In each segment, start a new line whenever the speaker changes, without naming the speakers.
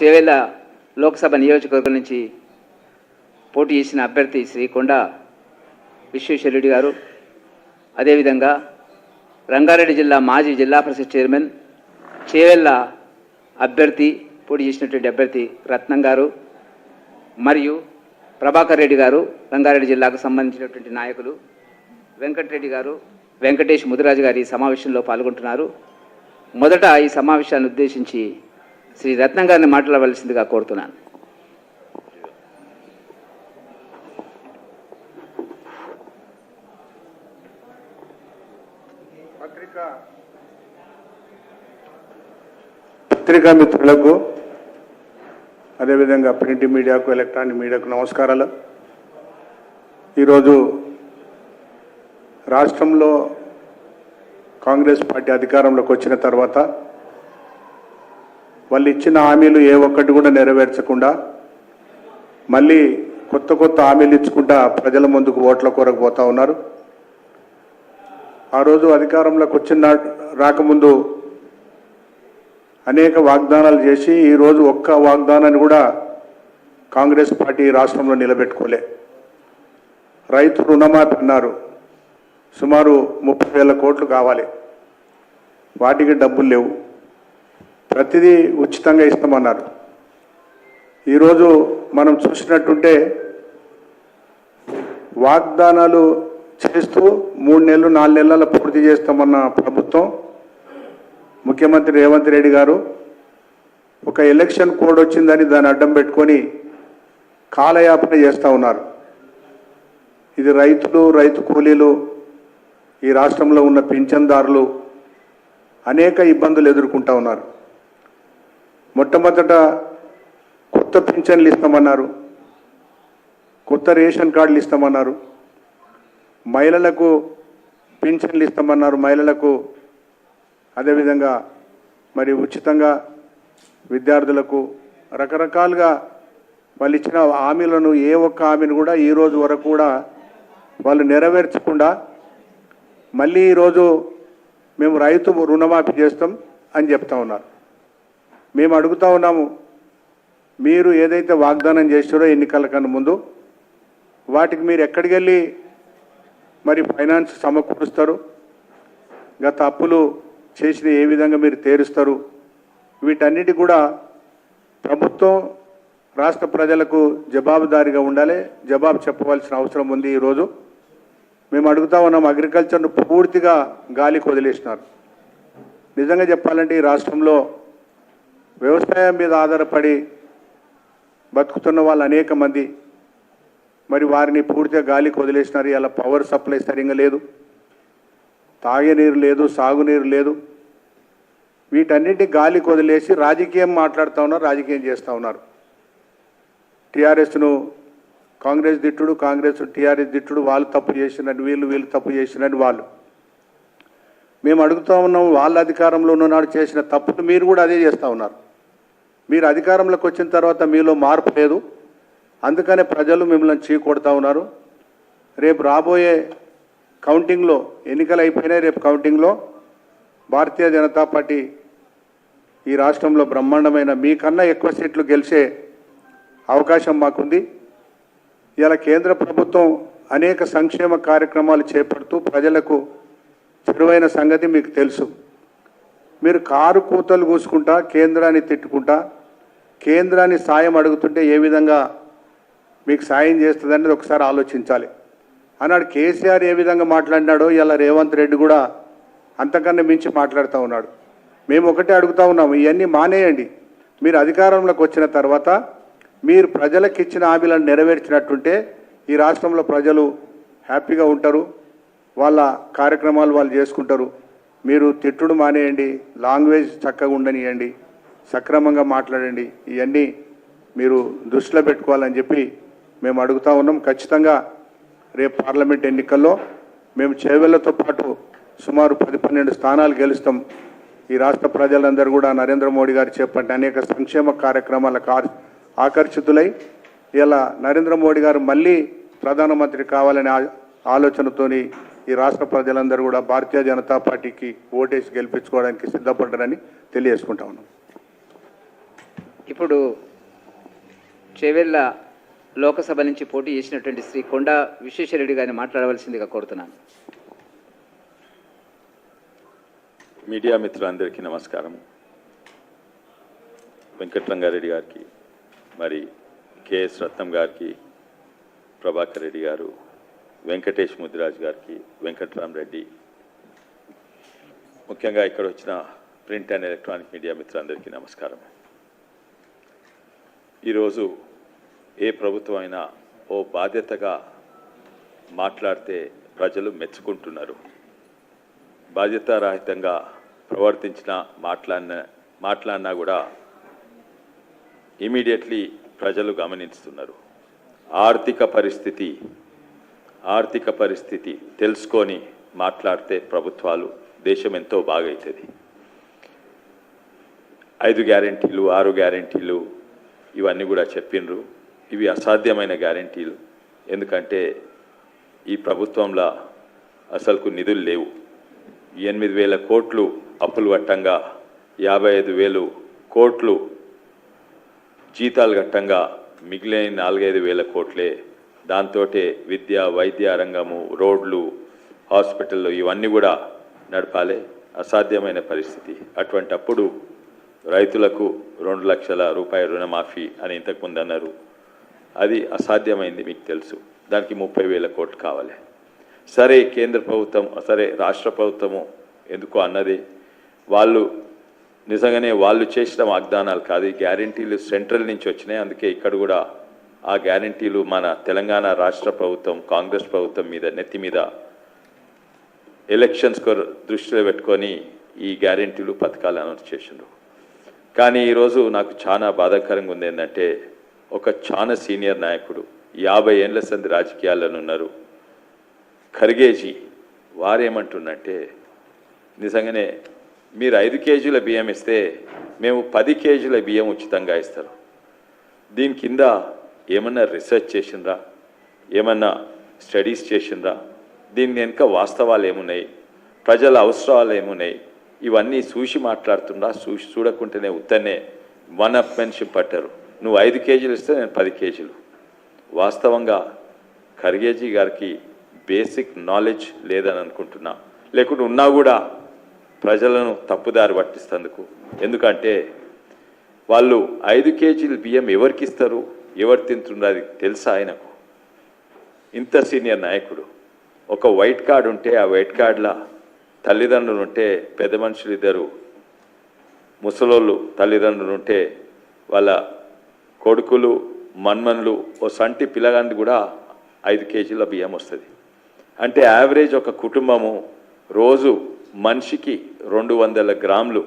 చేవేళ్ళ లోక్సభ నియోజకవర్గం నుంచి పోటీ చేసిన అభ్యర్థి శ్రీ కొండ విశ్వేశ్వరరెడ్డి గారు. అదేవిధంగా రంగారెడ్డి జిల్లా మాజీ జిల్లా పరిషత్ చైర్మన్ చేవెళ్ళ అభ్యర్థి పోటీ చేసినటువంటి అభ్యర్థి రత్నం గారు. మరియు ప్రభాకర్ రెడ్డి గారు రంగారెడ్డి జిల్లాకు సంబంధించినటువంటి నాయకులు వెంకటరెడ్డి గారు వెంకటేష్ ముదిరాజు గారి ఈ సమావేశంలో పాల్గొంటున్నారు. మొదట ఈ సమావేశాన్ని ఉద్దేశించి శ్రీ రత్నం గారిని మాట్లాడవలసిందిగా కోరుతున్నాను.
పత్రికా. పత్రికా మిత్రులకు అదేవిధంగా ప్రింట్ మీడియాకు ఎలక్ట్రానిక్ మీడియాకు నమస్కారాలు. ఈరోజు రాష్ట్రంలో కాంగ్రెస్ పార్టీ అధికారంలోకి వచ్చిన తర్వాత వాళ్ళు ఇచ్చిన హామీలు ఏ ఒక్కటి కూడా నెరవేర్చకుండా మళ్ళీ కొత్త కొత్త హామీలు ఇచ్చుకుంటా ప్రజల ముందుకు ఓట్ల కొరకు పోతా ఉన్నారు. ఆ రోజు అధికారంలోకి వచ్చిన రాకముందు అనేక వాగ్దానాలు చేసి ఈరోజు ఒక్క వాగ్దానాన్ని కూడా కాంగ్రెస్ పార్టీ రాష్ట్రంలో నిలబెట్టుకోలే. రైతు రుణమాఫీ అన్నారు. సుమారు ముప్పై వేల కోట్లు కావాలి. వాటికి డబ్బులు లేవు. ప్రతిదీ ఉచితంగా ఇస్తామన్నారు. ఈరోజు మనం చూసినట్టుంటే వాగ్దానాలు చేస్తూ మూడు నెలలు నాలుగు నెలల పూర్తి చేస్తామన్న ప్రభుత్వం ముఖ్యమంత్రి రేవంత్ రెడ్డి గారు ఒక ఎలక్షన్ కోడ్ వచ్చిందని దాన్ని అడ్డం పెట్టుకొని కాలయాపన చేస్తూ ఉన్నారు. ఇది రైతులు రైతు కూలీలు ఈ రాష్ట్రంలో ఉన్న పింఛన్దారులు అనేక ఇబ్బందులు ఎదుర్కొంటూ ఉన్నారు. మొట్టమొదట కొత్త పింఛన్లు ఇస్తామన్నారు. కొత్త రేషన్ కార్డులు ఇస్తామన్నారు. మహిళలకు పింఛన్లు ఇస్తామన్నారు మహిళలకు. అదేవిధంగా మరి ఉచితంగా విద్యార్థులకు రకరకాలుగా వాళ్ళు ఇచ్చిన హామీలను ఏ ఒక్క హామీని కూడా ఈ రోజు వరకు కూడా వాళ్ళు నెరవేర్చకుండా మళ్ళీ ఈరోజు మేము రైతు రుణమాఫీ చేస్తాం అని చెప్తా ఉన్నారు. మేము అడుగుతా ఉన్నాము మీరు ఏదైతే వాగ్దానం చేశారో ఎన్నికల కన్నా ముందు వాటికి మీరు ఎక్కడికి వెళ్ళి మరి ఫైనాన్స్ సమకూరుస్తారు గత అప్పులు చేసిన ఏ విధంగా మీరు తీరుస్తారు వీటన్నిటి కూడా ప్రభుత్వం రాష్ట్ర ప్రజలకు జవాబుదారీగా ఉండాలి జవాబు చెప్పవలసిన అవసరం ఉంది ఈరోజు మేము అడుగుతా ఉన్నాం అగ్రికల్చర్ను పూర్తిగా గాలికి వదిలేసినారు. నిజంగా చెప్పాలంటే ఈ రాష్ట్రంలో వ్యవసాయం మీద ఆధారపడి బతుకుతున్న వాళ్ళు అనేక మంది. మరి వారిని పూర్తిగా గాలికి వదిలేసినారు. ఇలా పవర్ సప్లై సరిగా లేదు. తాగే నీరు లేదు సాగునీరు లేదు. వీటన్నిటి గాలికి వదిలేసి రాజకీయం మాట్లాడుతూ ఉన్నారు రాజకీయం చేస్తూ ఉన్నారు. టీఆర్ఎస్ను కాంగ్రెస్ దిట్టుడు కాంగ్రెస్ టీఆర్ఎస్ దిట్టుడు వాళ్ళు తప్పు చేసినట్టు వీళ్ళు వీళ్ళు తప్పు చేసినట్టు వాళ్ళు. మేము అడుగుతూ ఉన్నాం వాళ్ళ అధికారంలో ఉన్ననాడు చేసిన తప్పును మీరు కూడా అదే చేస్తూ ఉన్నారు. మీరు అధికారంలోకి వచ్చిన తర్వాత మీలో మార్పు లేదు. అందుకనే ప్రజలు మిమ్మల్ని చీకొడతా ఉన్నారు. రేపు రాబోయే కౌంటింగ్లో ఎన్నికలు అయిపోయినాయి. రేపు కౌంటింగ్లో భారతీయ జనతా పార్టీ ఈ రాష్ట్రంలో బ్రహ్మాండమైన మీకన్నా ఎక్కువ సీట్లు గెలిచే అవకాశం మాకుంది. ఇలా కేంద్ర ప్రభుత్వం అనేక సంక్షేమ కార్యక్రమాలు చేపడుతూ ప్రజలకు చెరువైన సంగతి మీకు తెలుసు. మీరు కారు కూతలు కూసుకుంటా కేంద్రాన్ని తిట్టుకుంటా కేంద్రాన్ని సాయం అడుగుతుంటే ఏ విధంగా మీకు సాయం చేస్తుందనేది ఒకసారి ఆలోచించాలి. అన్నాడు కేసీఆర్ ఏ విధంగా మాట్లాడినాడో ఇలా రేవంత్ రెడ్డి కూడా అంతకన్నా మించి మాట్లాడుతూ ఉన్నాడు. మేము ఒకటే అడుగుతా ఉన్నాము ఇవన్నీ మానేయండి. మీరు అధికారంలోకి వచ్చిన తర్వాత మీరు ప్రజలకు ఇచ్చిన హామీలను నెరవేర్చినట్టుంటే ఈ రాష్ట్రంలో ప్రజలు హ్యాపీగా ఉంటారు వాళ్ళ కార్యక్రమాలు వాళ్ళు చేసుకుంటారు. మీరు తిట్టుడు మానేయండి లాంగ్వేజ్ చక్కగా ఉండనియండి సక్రమంగా మాట్లాడండి ఇవన్నీ మీరు దృష్టిలో పెట్టుకోవాలని చెప్పి మేము అడుగుతా ఉన్నాం. ఖచ్చితంగా రేపు పార్లమెంట్ ఎన్నికల్లో మేము చేవెళ్ళతో పాటు సుమారు పది పన్నెండు స్థానాలు గెలుస్తాం. ఈ రాష్ట్ర ప్రజలందరూ కూడా నరేంద్ర మోడీ గారు చెప్పండి అనేక సంక్షేమ కార్యక్రమాలకు ఆకర్షితులై ఇలా నరేంద్ర మోడీ గారు మళ్ళీ ప్రధానమంత్రి కావాలని ఆ- ఆలోచనతోని ఈ రాష్ట్ర ప్రజలందరూ కూడా భారతీయ జనతా పార్టీకి ఓటేసి గెలిపించుకోవడానికి సిద్ధపడ్డారని తెలియజేసుకుంటా ఉన్నాం.
ఇప్పుడు చేవెళ్ళ లోకసభ నుంచి పోటీ చేసినటువంటి శ్రీ కొండా విశ్వేశ్వరరెడ్డి గారిని మాట్లాడవలసిందిగా కోరుతున్నాను.
మీడియా మిత్రులందరికీ నమస్కారం. వెంకట్రంగారెడ్డి గారికి మరి కెఎస్ రత్నం గారికి ప్రభాకర్ రెడ్డి గారు వెంకటేష్ ముదిరాజ్ గారికి వెంకట్రామరెడ్డి. ముఖ్యంగా ఇక్కడ వచ్చిన ప్రింట్ అండ్ ఎలక్ట్రానిక్ మీడియా మిత్రులందరికీ నమస్కారం. ఈరోజు ఏ ప్రభుత్వం అయినా ఓ బాధ్యతగా మాట్లాడితే ప్రజలు మెచ్చుకుంటున్నారు. బాధ్యతారాహితంగా ప్రవర్తించిన మాట్లాడిన మాట్లాడినా కూడా ఇమీడియట్లీ ప్రజలు గమనిస్తున్నారు. ఆర్థిక పరిస్థితి ఆర్థిక పరిస్థితి తెలుసుకొని మాట్లాడితే ప్రభుత్వాలు దేశం ఎంతో బాగవుతుంది ఐదు గ్యారెంటీలు ఆరు గ్యారెంటీలు ఇవన్నీ కూడా చెప్పిండ్రు ఇవి అసాధ్యమైన గ్యారెంటీలు. ఎందుకంటే ఈ ప్రభుత్వంలో అసలుకు నిధులు లేవు. ఎనిమిది వేల కోట్లు అప్పులు గట్టంగా యాభై ఐదు వేలు కోట్లు జీతాలు గట్టంగా మిగిలిన నాలుగైదు వేల కోట్లే దాంతో విద్య వైద్య రంగము రోడ్లు హాస్పిటళ్ళు ఇవన్నీ కూడా నడపాలి అసాధ్యమైన పరిస్థితి. అటువంటి అప్పుడు రైతులకు రెండు లక్షల రూపాయల రుణమాఫీ అని ఇంతకుముందు అన్నారు. అది అసాధ్యమైంది మీకు తెలుసు. దానికి ముప్పై వేల కోట్లు కావాలి. సరే కేంద్ర ప్రభుత్వం సరే రాష్ట్ర ప్రభుత్వము ఎందుకో అన్నది. వాళ్ళు నిజంగానే వాళ్ళు చేసిన వాగ్దానాలు కాదు. గ్యారంటీలు సెంట్రల్ నుంచి వచ్చినాయి. అందుకే ఇక్కడ కూడా ఆ గ్యారంటీలు మన తెలంగాణ రాష్ట్ర ప్రభుత్వం కాంగ్రెస్ ప్రభుత్వం మీద నెత్తి మీద ఎలక్షన్స్ కొర- దృష్టిలో పెట్టుకొని ఈ గ్యారంటీలు పథకాలు అనౌన్స్ చేసిండ్రు. కానీ ఈరోజు నాకు చాలా బాధాకరంగా ఉంది ఏంటంటే ఒక చాలా సీనియర్ నాయకుడు యాభై ఏళ్ళ సంది రాజకీయాలను ఉన్నారు. ఖర్గేజీ వారేమంటుండంటే నిజంగానే మీరు ఐదు కేజీల బియ్యం ఇస్తే మేము పది కేజీల బియ్యం ఉచితంగా ఇస్తారు. దీని కింద ఏమన్నా రీసెర్చ్ చేసిండ్రా ఏమన్నా స్టడీస్ చేసిండ్రా దీని వెనుక వాస్తవాలు ఏమున్నాయి? ప్రజల అవసరాలు ఏమున్నాయి? ఇవన్నీ చూసి మాట్లాడుతుండ్రా చూసి చూడకుంటేనే ఉత్తనే వన్ అప్ మెన్షిప్ పట్టారు. నువ్వు ఐదు కేజీలు ఇస్తే నేను పది కేజీలు. వాస్తవంగా ఖర్గేజీ గారికి బేసిక్ నాలెడ్జ్ లేదని అనుకుంటున్నా. లేకుంటే ఉన్నా కూడా ప్రజలను తప్పుదారి పట్టిస్తందుకు ఎందుకంటే వాళ్ళు ఐదు కేజీలు బియ్యం ఎవరికి ఇస్తారు? ఎవరు తింటున్నది అది తెలుసా ఆయనకు? ఇంత సీనియర్ నాయకుడు. ఒక వైట్ కార్డు ఉంటే ఆ వైట్ కార్డుల తల్లిదండ్రులు ఉంటే పెద్ద మనుషులు ఇద్దరు ముసలోళ్ళు తల్లిదండ్రులు ఉంటే వాళ్ళ కొడుకులు మన్మన్లు ఓ సంటి పిల్లగాంది కూడా ఐదు కేజీల బియ్యం వస్తుంది. అంటే యావరేజ్ ఒక కుటుంబము రోజు మనిషికి రెండు వందల గ్రాములు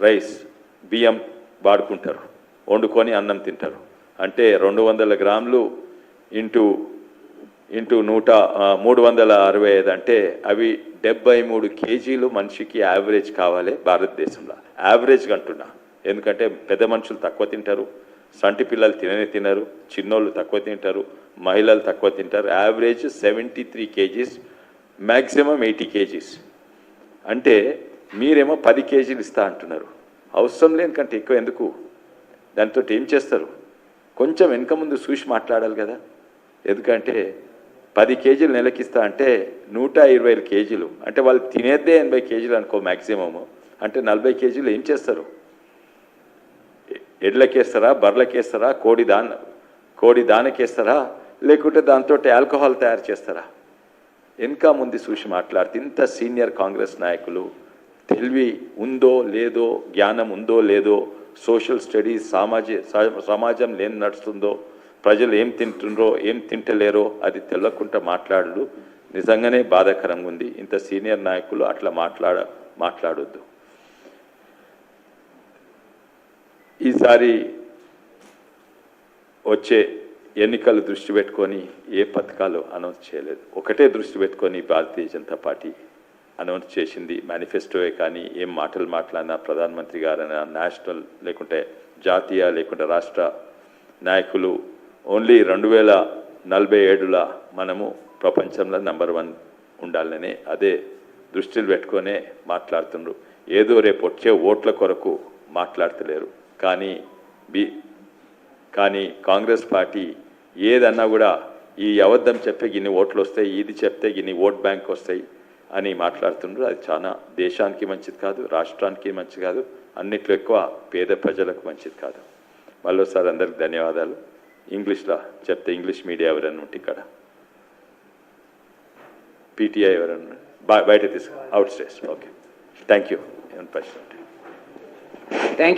రైస్ బియ్యం వాడుకుంటారు. వండుకొని అన్నం తింటారు. అంటే రెండు వందల గ్రాములు ఇంటూ ఇంటూ నూట మూడు వందల అరవై ఐదు అంటే అవి డెబ్బై మూడు కేజీలు మనిషికి యావరేజ్ కావాలి భారతదేశంలో. యావరేజ్గా అంటున్నా. ఎందుకంటే పెద్ద మనుషులు తక్కువ తింటారు సంటి పిల్లలు తిననే తినరు చిన్నోళ్ళు తక్కువ తింటారు మహిళలు తక్కువ తింటారు. Average seventy three kgs maximum eighty kgs. అంటే మీరేమో పది కేజీలు ఇస్తా అంటున్నారు. అవసరం లేని కంటే ఎక్కువ ఎందుకు? దాంతో ఏం చేస్తారు? కొంచెం వెనక ముందు చూసి మాట్లాడాలి కదా. ఎందుకంటే పది కేజీలు నెలకిస్తా అంటే నూట ఇరవై ఐదు కేజీలు. అంటే వాళ్ళు తినేదే ఎనభై కేజీలు అనుకో మ్యాక్సిమము అంటే నలభై కేజీలు ఏం చేస్తారు? ఎడ్లకేస్తారా బర్రెలకేస్తారా కోడి దాన కోడి దానకేస్తారా లేకుంటే దాంతో ఆల్కహాల్ తయారు చేస్తారా? వెనక ముందు చూసి మాట్లాడితే ఇంత సీనియర్ కాంగ్రెస్ నాయకులు తెలివి ఉందో లేదో జ్ఞానం ఉందో లేదో సోషల్ స్టడీస్ సామాజ సమాజం ఏం నడుస్తుందో ప్రజలు ఏం తింటుండ్రో ఏం తింటలేరో అది తెల్లకుండా మాట్లాడు నిజంగానే బాధాకరంగా ఉంది. ఇంత సీనియర్ నాయకులు అట్లా మాట్లాడ మాట్లాడొద్దు. ఈసారి వచ్చే ఎన్నికలు దృష్టి పెట్టుకొని ఏ పథకాలు అనౌన్స్ చేయలేదు. ఒకటే దృష్టి పెట్టుకొని భారతీయ జనతా పార్టీ అనౌన్స్ చేసింది. మేనిఫెస్టోయే కానీ ఏం మాటలు మాట్లాడినా ప్రధానమంత్రి గారైనా నేషనల్ లేకుంటే జాతీయ లేకుంటే రాష్ట్ర నాయకులు ఓన్లీ రెండు వేల నలభై ఏడులో మనము ప్రపంచంలో నెంబర్ వన్ ఉండాలని అదే దృష్టిలు పెట్టుకొనే మాట్లాడుతుండ్రు. ఏదో రేపు వచ్చే ఓట్ల కొరకు మాట్లాడతలేరు. కానీ బి కానీ కాంగ్రెస్ పార్టీ ఏదన్నా కూడా ఈ అబద్ధం చెప్పే గిన్ని ఓట్లు వస్తాయి ఇది చెప్తే గిన్ని ఓట్ బ్యాంక్ వస్తాయి అని మాట్లాడుతుండ్రు. అది చాలా దేశానికి మంచిది కాదు రాష్ట్రానికి మంచిది కాదు అన్నిట్లో ఎక్కువ పేద ప్రజలకు మంచిది కాదు. మళ్ళీసారి అందరికి ధన్యవాదాలు. ఇంగ్లీష్లో చెప్తే ఇంగ్లీష్ మీడియా ఎవరైనా ఉంటే ఇక్కడ. పీటీఐ ఎవరైనా బయట తీసుకు out stays okay. Thank you. ప్రశ్న
థ్యాంక్